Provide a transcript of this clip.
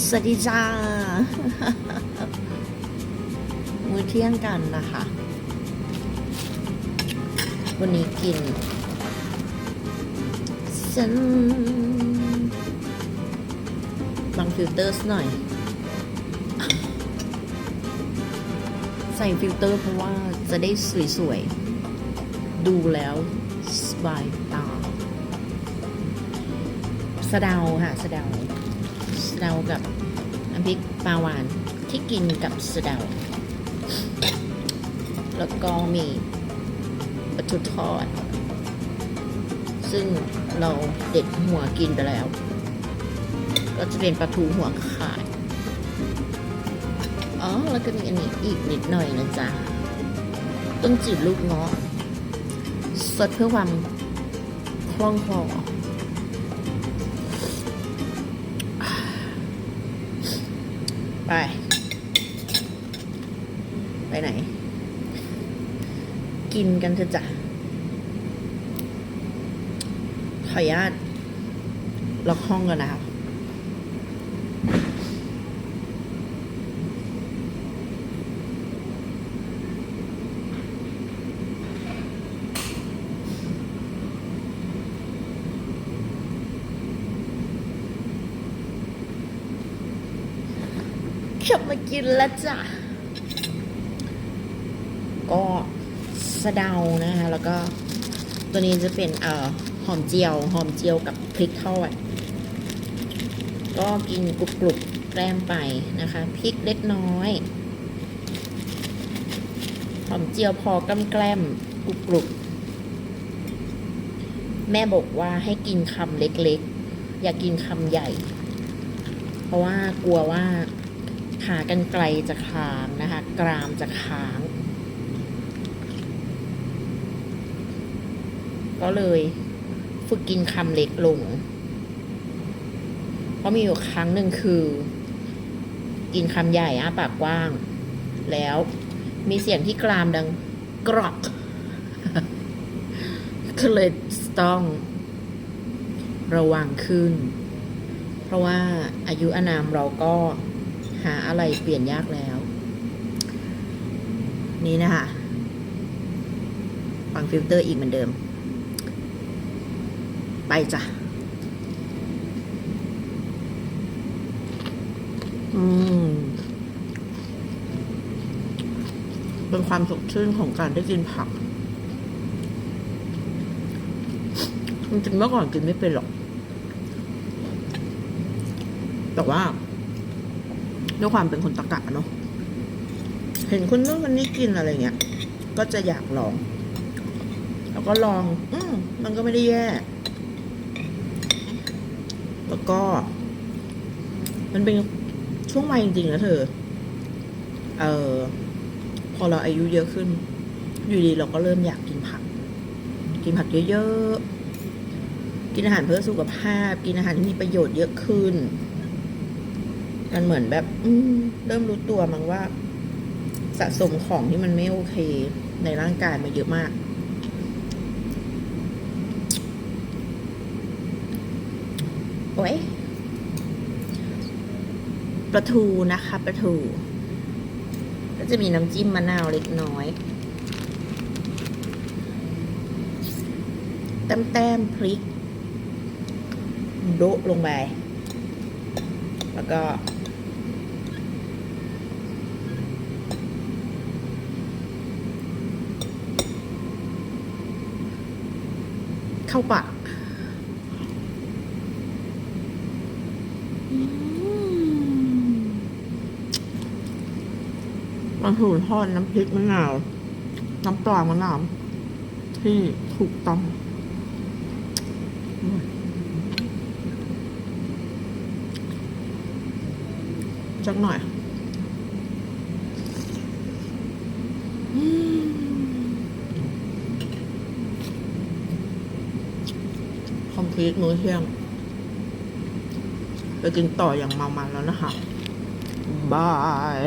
สวัสดีจ้า มื้อเที่ยงกันนะคะ วันนี้กินฉันบางฟิลเตอร์สหน่อย ใส่ฟิลเตอร์เพราะว่าจะได้สวยๆ ดูแล้วสบายตาสะเดาค่ะสะเดา สะเดากับน้ำพริกปลาหวานที่กินกับสะเดา แล้วก็มีปลาทูทอด ซึ่งเราเด็ดหัวกินไปแล้ว ก็จะเป็นปลาทูหัวขาดอ๋อ แล้วก็มีอันนี้อีกนิดหน่อยนะจ๊ะ ต้นจืดลูกเงาะสดเพื่อความคล่องคอ ไป ไปไหน กินกันเถอะจ้ะขออนุญาตล็อกห้องกันนะครับ กลับมากินแล้วจ้ะ ก็สะเดานะคะ แล้วก็ตัวนี้จะเป็นเอ่อหอมเจียว หอมเจียวกับพริกทอด ก็กินกรุบกรุบแกล้มไปนะคะ พริกเล็กน้อย หอมเจียวพอกล้ำแกล้มกรุบกรุบแม่บอกว่าให้กินคำเล็กๆ อย่ากินคำใหญ่ เพราะว่ากลัวว่า ขากรรไกลจะคางนะคะ กรามจะค้าง ก็เลยฝึกกินคำเล็กลง เพราะมีอยู่ครั้งหนึ่งคือ กินคำใหญ่อ้าปากกว้าง แล้วมีเสียงที่กรามดังกรอกก็เลยต้องระวังขึ้น เพราะว่าอายุอานามเราก็ หาอะไรเปลี่ยนยากแล้ว นี่นะคะฟังฟิลเตอร์อีกเหมือนเดิม ไปจ้ะ อืม เป็นความสดชื่นของการได้กินผักจริงๆเมื่อก่อนกินไม่เป็นหรอก แต่ว่า ด้วยความเป็นคนตะกะเนาะเห็นคนนู้นคนนี้กินอะไรเงี้ย ก็จะอยากลอง แล้วก็ลอง อืมมันก็ไม่ได้แย่ แล้วก็ มันเป็นช่วงวัยจริงๆนะเธอ เออพอเราอายุเยอะขึ้น อยู่ดีเราก็เริ่มอยากกินผัก กินผักเยอะๆ กินอาหารเพื่อสุขภาพ กินอาหารที่มีประโยชน์เยอะขึ้น มันเหมือนแบบ อืเริ่มรู้ตัวมั้งว่า สะสมของที่มันไม่โอเค ในร่างกายมาเยอะมาก โอ้ยปลาทูนะคะปลาทู ก็จะมีน้ำจิ้มมะนาวเล็กน้อยแต้มแต้มพริก โดะลงไป แล้วก็ เข้าปากมันถูทอดน้ำพริกมะนาว น้ำปลามะนาว ที่ถูกต้องจักหน่อยอืม ค อมพลีทมื้อเที่ยงไปกินต่ออย่างเมามันแล้วนะคะบาย